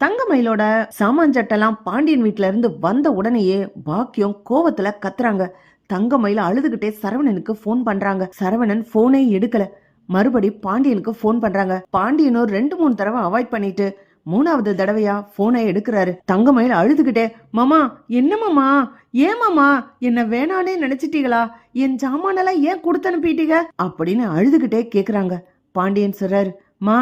தங்கமயிலோட சாமான் சட்டெல்லாம் பாண்டியன் வீட்ல இருந்து வந்த உடனேயே பாக்கியம் கோவத்துல கத்துறாங்க. தங்கமயில அழுதுகிட்டே சரவணனுக்கு ஃபோன் பண்றாங்க. சரவணன் போனே எடுக்கல. மறுபடி பாண்டியனுக்கு ஃபோன் பண்றாங்க. பாண்டியனும் ரெண்டு மூணு தடவை அவாய்ட் பண்ணிட்டு மூணாவது தடவையா போனை எடுக்கிறாரு. தங்கமயில் அழுதுகிட்டே மாமா என்ன மாமா? ஏன் மாமா? என்ன வேணானே நினைச்சிட்டீங்களா? என் சாமானெல்லாம் ஏன் கொடுத்து அனுப்பிட்டீங்க? அப்படின்னு அழுதுகிட்டே கேக்குறாங்க. பாண்டியன் சொல்றாரு மா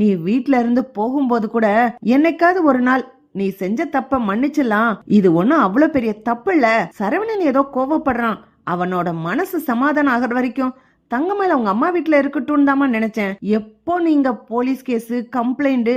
நீ வீட்ல இருந்து போகும்போது கூட என்னைக்காவது ஒரு நாள் நீ செஞ்ச தப்ப மன்னிச்சிடலாம். இது ஒண்ணும் அவ்வளவு பெரிய தப்பு இல்ல. சரவணன் ஏதோ கோவப்படுறான். அவனோட மனசு சமாதானம் ஆகிற வரைக்கும் தங்கமயில அவங்க அம்மா வீட்டுல இருக்கட்டும் தாமா நினைச்சேன். எப்போ நீங்க போலீஸ் கேஸ் கம்ப்ளைண்ட்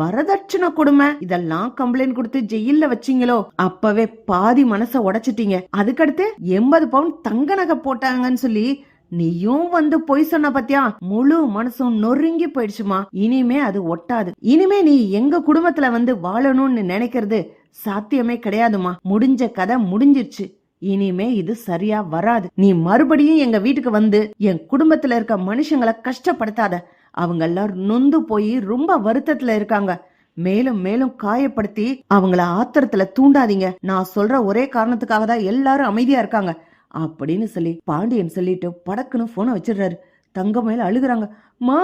வரதட்சணை கொடுமை இதெல்லாம் கம்ப்ளைண்ட் கொடுத்து ஜெயில வச்சீங்களோ அப்பவே பாதி மனச உடைச்சிட்டீங்க. அதுக்கடுத்து எண்பது பவுன் தங்க நகை போட்டாங்கன்னு சொல்லி நீயும் வந்து பொய் சொன்ன பத்தியா? முழு மனசும் நொறுங்கி போயிடுச்சுமா. இனிமே அது ஒட்டாது. இனிமே நீ எங்க குடும்பத்துல வந்து வாழணும்னு நினைக்கிறது சாத்தியமே கிடையாதுமா. முடிஞ்ச கதை முடிஞ்சிருச்சு. இனிமே இது சரியா வராது. நீ மறுபடியும் எங்க வீட்டுக்கு வந்து என் குடும்பத்துல இருக்க மனுஷங்களை கஷ்டப்படுத்தாத. அவங்க எல்லாரும் நொந்து போய் ரொம்ப வருத்தத்துல இருக்காங்க. மேலும் மேலும் காயப்படுத்தி அவங்கள ஆத்திரத்துல தூண்டாதீங்க. நான் சொல்ற ஒரே காரணத்துக்காக தான் எல்லாரும் அமைதியா இருக்காங்க. அப்படின்னு சொல்லி பாண்டியன் சொல்லிட்டு படக்குன்னு போனை வச்சிடுறாரு. தங்கமயில் அழுகுறாங்க. மா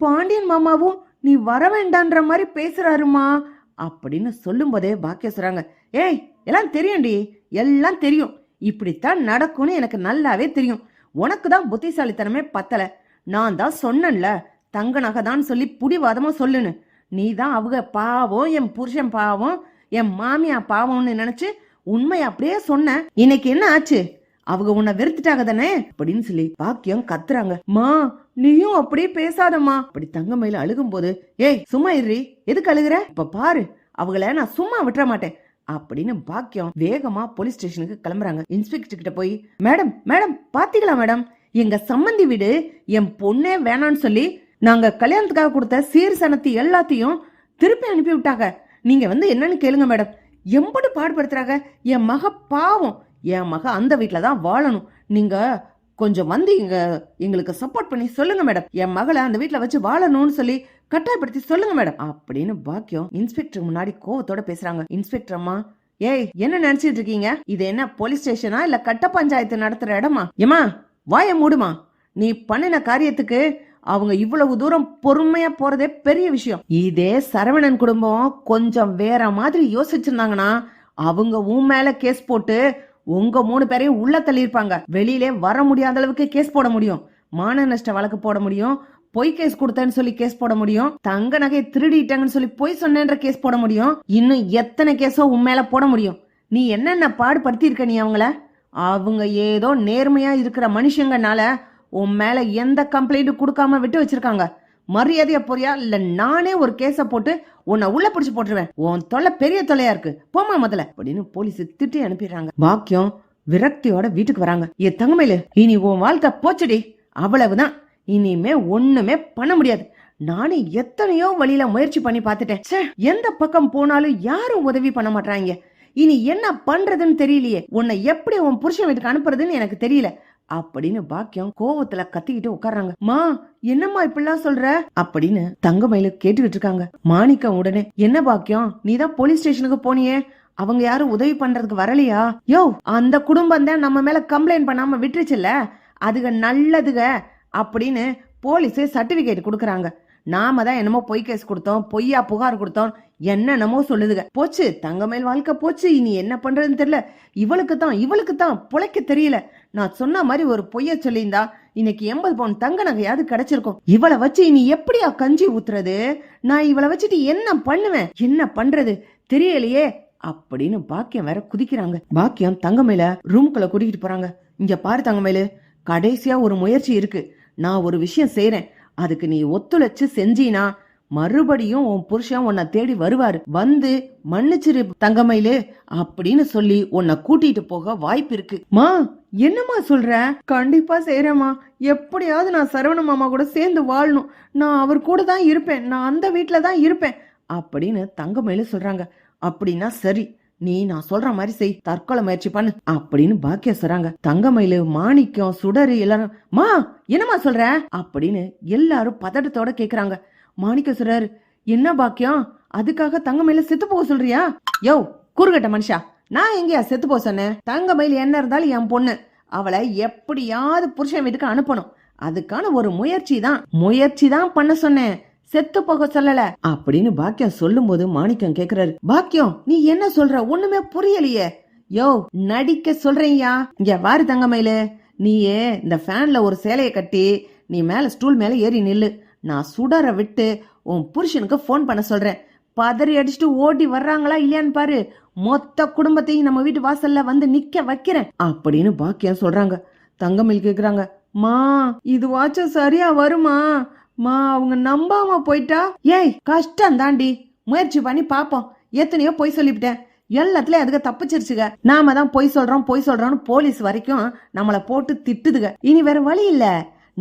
பாண்டியன் மாமாவும் நீ வர வேண்டான்ற மாதிரி பேசுறாருமா? அப்படின்னு சொல்லும் போதே பாக்கிய சொல்றாங்க. ஏய் எல்லாம் தெரியும்டி. எல்லாம் தெரியும். இப்படித்தான் நடக்கும்னு எனக்கு நல்லாவே தெரியும். உனக்கு தான் புத்திசாலித்தனமே பத்தல. நான் தான் சொன்னேன்ல தங்க நகை தான் சொல்லி புடிவாதமா சொல்லுன்னு. நீ தான் அவங்க பாவம் என் புருஷன் பாவம் என் மாமியா பாவம்னு நினைச்சு உண்மை அப்படியே சொன்ன. இன்னைக்கு என்ன ஆச்சு? அவங்க உன்னை வெறுத்துட்டாங்க தானே? அப்படின்னு சொல்லி பாக்கியம் கத்துறாங்க. மா நீயும் அப்படியே பேசாதம்மா. அப்படி தங்கமயில அழுகும் போது ஏய் சும்மா இருறி எதுக்கு அழுகுற? இப்ப பாரு. அவங்கள நான் சும்மா விட்டுற மாட்டேன். அப்படின்னு பாக்கியம் வேகமா போலீஸ் ஸ்டேஷனுக்கு கிளம்புறாங்க. இன்ஸ்பெக்டர் கிட்ட போய் மேடம் மேடம் பாத்தீங்களா மேடம்? எங்க சம்மந்தி வீடு என் பொண்ணே வேணான்னு சொல்லி நாங்க கல்யாணத்துக்காக கொடுத்த சீர் சனத்தி எல்லாத்தையும் திருப்பி அனுப்பி விட்டாங்க நீங்க வந்து என்னன்னு கேளுங்க மேடம். எம்படு பாடுபடுத்துறாங்க. என் மக பாவம். என் மக அந்த வீட்டில் தான் வாழணும். நீங்கள் கொஞ்சம் வந்து இங்க எங்களுக்கு சப்போர்ட் பண்ணி சொல்லுங்க மேடம் என் மகளை அந்த வீட்டில் வச்சு வாழணும்னு சொல்லி கட்டாயப்படுத்தி சொல்லுங்க மேடம் அப்படின்னு பாக்கியம் இன்ஸ்பெக்டர் முன்னாடி கோவத்தோட பேசுறாங்க. இன்ஸ்பெக்டர் அம்மா ஏய் என்ன நினைச்சிட்டு இருக்கீங்க? இது என்ன போலீஸ் ஸ்டேஷனா இல்ல கட்ட பஞ்சாயத்து நடத்துற இடமா? ஏமா வாய மூடுமா? நீ பண்ணின காரியத்துக்கு அவங்க இவ்வளவு தூரம் பொறுமையா போறதே பெரிய விஷயம். இதே சரவணன் குடும்பம் கொஞ்சம் வேற மாதிரி யோசிச்சிருந்தாங்கன்னா அவங்க உன் மேல கேஸ் போட்டு உங்க மூணு பேரையும் உள்ள தள்ளியிருப்பாங்க. வெளியிலே வர முடியாத அளவுக்கு கேஸ் போட முடியும். மான நஷ்ட வழக்கு போட முடியும். பொய் கேஸ் கொடுத்தேன்னு சொல்லி கேஸ் போட முடியும். தங்க நகை திருடிட்டாங்கன்னு சொல்லி பொய் சொன்னேன்ற கேஸ் போட முடியும். இன்னும் எத்தனை கேஸோ உன் போட முடியும். நீ என்னென்ன பாடுபடுத்தியிருக்க நீ அவங்கள? அவங்க ஏதோ நேர்மையா இருக்கிற மனுஷங்கனால உன் மேல எந்த கம்ப்ளைண்ட்டும் கொடுக்காம விட்டு வச்சிருக்காங்க. மரியாதையா போறியா? இல்ல நானே ஒரு கேஸ போட்டு உன்னை உள்ள பிடிச்சு போட்டுருவேன். உன் தொல்லை பெரிய தொல்லையா இருக்கு. போமா முதல்ல. அப்படின்னு போலீஸ் திட்டி அனுப்பிடுறாங்க. பாக்கியம் விரக்தியோட வீட்டுக்கு வராங்க. என் தங்கமையில இனி உன் வாழ்க்கை போச்சுடி. அவ்வளவுதான். இனிமே ஒண்ணுமே பண்ண முடியாது. நானே எத்தனையோ வழியில முயற்சி பண்ணி பார்த்துட்டேன். ச்சே, எந்த பக்கம் போனாலும் யாரும் உதவி பண்ண மாட்டாங்க இனி என்ன பண்றதுன்னு தெரியலையே. உன்னை எப்படி உன் புருஷன் வீட்டுக்கு அனுப்புறதுன்னு எனக்கு தெரியல. அப்படின்னு பாக்கியம் கோவத்துல கத்திக்கிட்டு உட்கார்றாங்க. மா என்னம்மா இப்படிலாம் சொல்ற? அப்படின்னு தங்கமயில கேட்டுக்கிட்டு இருக்காங்க. மாணிக்கம் உடனே என்ன பாக்கியம்? நீதான் போலீஸ் ஸ்டேஷனுக்கு போனியே. அவங்க யாரும் உதவி பண்றதுக்கு வரலையா? யோ அந்த குடும்பம் தான் நம்ம மேல கம்ப்ளைண்ட் பண்ணாம விட்டுருச்சுல்ல? அதுக நல்லதுக அப்படின்னு போலீஸே சர்டிபிகேட் கொடுக்குறாங்க. நாம தான் என்னமோ பொய் கேஸ் கொடுத்தோம் பொய்யா புகார் கொடுத்தோம் என்னென்னமோ சொல்லுதுக போச்சு தங்கமேல் வாழ்க்கை போச்சு இனி என்ன பண்றதுன்னு தெரியல. இவளுக்கு தான் இவளுக்கு தான் பிழைக்க தெரியல. நான் சொன்ன மாதிரி ஒரு பொய்ய சொல்லியிருந்தா இன்னைக்கு எண்பது பவுன் தங்க நகையாவது கிடைச்சிருக்கும். இவளை வச்சு இனி எப்படியா கஞ்சி ஊத்துறது? நான் இவளை வச்சுட்டு என்ன பண்ணுவேன்? என்ன பண்றது? தெரியலையே அப்படின்னு பாக்கியம் வேற குதிக்கிறாங்க. பாக்கியம் தங்கமேல ரூம்குள்ள கூட்டிகிட்டு போறாங்க. இங்க பாரு தங்கமேலு கடைசியா ஒரு முயற்சி இருக்கு. நான் ஒரு விஷயம் செய்யறேன் அதுக்கு நீ ஒத்துழைச்சு செஞ்சினா மறுபடியும் உன் புருஷன் உன்னை தேடி வருவார். வந்து மன்னிச்சிரு தங்கமயிலு அப்படின்னு சொல்லி உன்னை கூட்டிட்டு போக வாய்ப்பு இருக்கு மா என்னம்மா சொல்ற? கண்டிப்பா செய்யறேம்மா எப்படியாவது நான் சரவண மாமா கூட சேர்ந்து வாழணும். நான் அவர் கூட தான் இருப்பேன். நான் அந்த வீட்டில தான் இருப்பேன். அப்படின்னு தங்கமயிலு சொல்றாங்க. அப்படின்னா சரி நீ நான் சொல்ற மாதிரி செய் தற்கொலை முயற்சி பண்ணு அப்படின்னு பாக்கியா சொல்றாங்க. தங்கமயிலு மாணிக்கம் சுடரு எல்லாரும் மா என்னம்மா சொல்ற? அப்படின்னு எல்லாரும் பதட்டத்தோட கேக்குறாங்க. மாணிக்க சுடர் என்ன பாக்கியம்? அதுக்காக தங்கமயில செத்து போக சொல்றியா? யோ குறுகட்ட மனுஷா நான் எங்கயா செத்து போக சொன்னேன்? தங்கமயில் என்ன இருந்தாலும் என் பொண்ணு அவளை எப்படியாவது புருஷன் வீட்டுக்கு அனுப்பணும். அதுக்கான ஒரு முயற்சி தான் முயற்சி தான் பண்ண சொன்னேன். செத்து போக சொல்லல. அப்படின்னு பாக்கியம் சொல்லும்போது மாணிக்கம் கேக்குறாரு பாக்கியம் நீ என்ன சொல்ற? ஒண்ணுமே புரியலையே. யோ நடிக்க சொல்றேன்யா. இங்க வாரு தங்கமயிலு. நீயே இந்த ஃபேன்ல ஒரு சேலையை கட்டி நீ மேல ஸ்டூல் மேல ஏறி நில்லு. நான் சுடற விட்டு உன் புருஷனுக்கு ஃபோன் பண்ண சொல்றேன். பதறி அடிச்சுட்டு ஓடி வர்றாங்களா இல்லையான்னு பாரு. மொத்த குடும்பத்தையும் நம்ம வீட்டு வாசல்ல வந்து நிக்க வைக்கிறேன் அப்படின்னு பாக்கியம் சொல்றாங்க. தங்கமயில் கேக்குறாங்க மா இதுவாச்சும் சரியா வருமா? மா அவங்க நம்பாம போயிட்டா? ஏய் கஷ்டம் தாண்டி. முயற்சி பண்ணி பாப்போம். எத்தனையோ பொய் சொல்லிவிட்டேன். எல்லாத்துலயும் அதுக்கு தப்பிச்சிருச்சுங்க நாம தான் பொய் சொல்றோம் பொய் சொல்றோம்னு போலீஸ் வரைக்கும் நம்மளை போட்டு திட்டுதுங்க இனி வேற வழி இல்ல.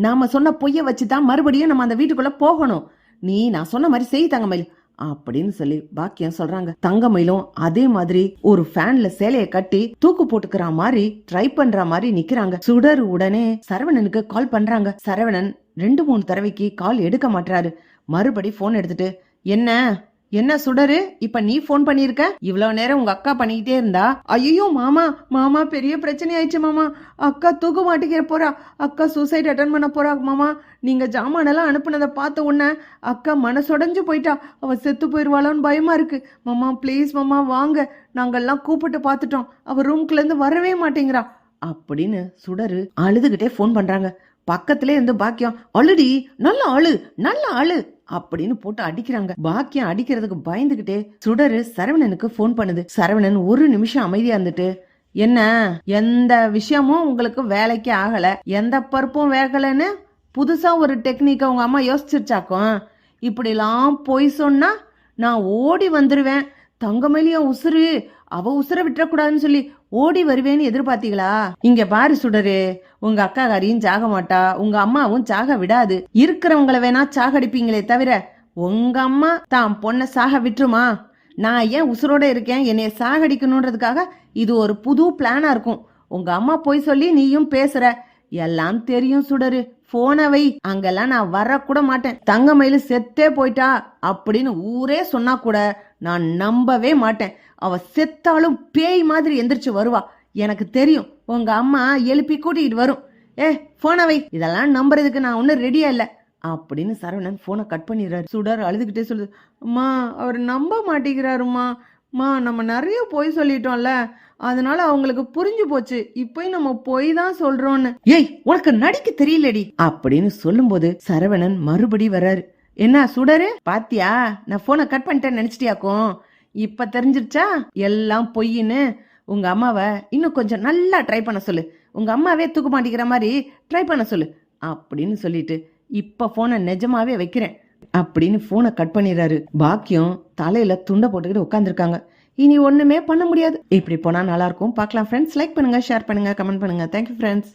நாம சொன்ன பொய்ய வச்சு தான் மறுபடியும் நம்ம அந்த வீட்டுக்குள்ள போகணும். நீ நான் சொன்ன மாதிரி செய் தங்கமயில். அப்படின்னு சொல்லி பாக்கியம் சொல்றாங்க. தங்கமயிலும் அதே மாதிரி ஒரு ஃபேன்ல சேலைய கட்டி தூக்கு போட்டுக்கிற மாதிரி ட்ரை பண்ற மாதிரி நிக்கிறாங்க. சுடர் உடனே சரவணனுக்கு கால் பண்றாங்க. சரவணன் ரெண்டு மூணு தடவைக்கு கால் எடுக்க மாட்டாரு மறுபடி போன் எடுத்துட்டு என்ன? என்ன சுடரு? இப்ப நீ ஃபோன் பண்ணிருக்க இவ்வளவு நேரம் உங்க அக்கா பண்ணிக்கிட்டே இருந்தா? ஐயோ மாமா மாமா பெரிய பிரச்சனை ஆயிடுச்சு மாமா. அக்கா தூக்க மாட்டேங்கிற போறா. அக்கா சூசைட் அட்டன் பண்ண போறா மாமா. நீங்க ஜாமானெல்லாம் அனுப்புனதை பார்த்த உடனே அக்கா மனசொடைஞ்சு போயிட்டா. அவ செத்து போயிருவாளோன்னு பயமா இருக்கு. மாமா ப்ளீஸ் மாமா வாங்க. நாங்கெல்லாம் கூப்பிட்டு பார்த்துட்டோம். அவ ரூம்குள்ள இருந்து வரவே மாட்டேங்கிறா. அப்படின்னு சுடரு அழுதுகிட்டே ஃபோன் பண்றாங்க. பக்கத்திலே இருந்து பாக்கியம் அழுடி நல்ல ஆளு நல்ல ஆளு அப்படின்னு போட்டு அடிக்கிறாங்க. பாக்கியம் அடிக்கிறதுக்கு பயந்துகிட்டே சுடரு சரவணனுக்கு ஃபோன் பண்ணுது. சரவணன் ஒரு நிமிஷம் அமைதியா இருந்துட்டு என்ன எந்த விஷயமும் உங்களுக்கு வேலைக்கு ஆகல? எந்த பருப்பும் வேகலைன்னு? புதுசா ஒரு டெக்னிக்கை உங்க அம்மா யோசிச்சிருச்சாக்கும்? இப்படிலாம் போய் சொன்னா நான் ஓடி வந்துருவேன். தங்கமேலியும் உசுரு அவ உசுர விட்டுறக்கூடாதுன்னு சொல்லி ஓடி வருவேன்னு எதிர்பார்த்தீங்களா? இங்க பாரு சுடரு உங்க அக்காகாரியும் சாக மாட்டா உங்க அம்மாவும் சாக விடாது. இருக்கிறவங்கள வேணா சாகடிப்பீங்களே தவிர உங்க அம்மா தான் பொண்ணை சாக விட்டுருமா? நான் ஏன் உசுரோட இருக்கேன்? என்னைய சாகடிக்கணுன்றதுக்காக இது ஒரு புது பிளானா இருக்கும். உங்க அம்மா போய் சொல்லி நீயும் பேசுற. எல்லாம் தெரியும் சுடரு. போன வை அங்கெல்லாம் நான் வரக்கூட மாட்டேன். தங்கமயிலு செத்தே போயிட்டா அப்படின்னு ஊரே சொன்னா கூட நான் நம்பவே மாட்டேன். அவ செத்தாலும் பேய் மாதிரி எந்திரிச்சு வருவா. எனக்கு தெரியும் உங்க அம்மா எழுப்பி கூட்டிகிட்டு வரும். ஏ போன வை இதெல்லாம் நம்புறதுக்கு நான் ஒன்றும் ரெடியா இல்லை. அப்படின்னு சரவணன் போனை கட் பண்ணிடுறாரு. சுடர் அழுதுகிட்டே சொல்லுது அம்மா அவர் நம்ப மாட்டேங்கிறாருமா மா நம்ம நிறைய பொய் சொல்லிட்டோம்ல. அதனால அவங்களுக்கு புரிஞ்சு போச்சு. இப்போயும் நம்ம பொய் தான் சொல்றோம்னு. ஏய் உனக்கு நடிக்க தெரியலடி. அப்படின்னு சொல்லும்போது சரவணன் மறுபடி வர்றாரு. என்ன சுடரு? பாத்தியா? நான் போனை கட் பண்ணிட்டேன்னு நினைச்சிட்டியாக்கும் இப்ப தெரிஞ்சிருச்சா? எல்லாம் பொய்ன்னு உங்க அம்மாவை இன்னும் கொஞ்சம் நல்லா ட்ரை பண்ண சொல்லு. உங்க அம்மாவே தூக்க மாட்டேங்கிற மாதிரி ட்ரை பண்ண சொல்லு. அப்படின்னு சொல்லிட்டு இப்ப போனை நிஜமாவே வைக்கிறேன். அப்படின்னு போனை கட் பண்ணிடுறாரு. பாக்கியம் தலையில துண்டை போட்டுக்கிட்டு உட்காந்துருக்காங்க இனி ஒண்ணுமே பண்ண முடியாது. இப்படி போனா நல்லா இருக்கும். பார்க்கலாம் ஃப்ரெண்ட்ஸ் லைக் பண்ணுங்க ஷேர் பண்ணுங்க கமெண்ட் பண்ணுங்க. Thank you friends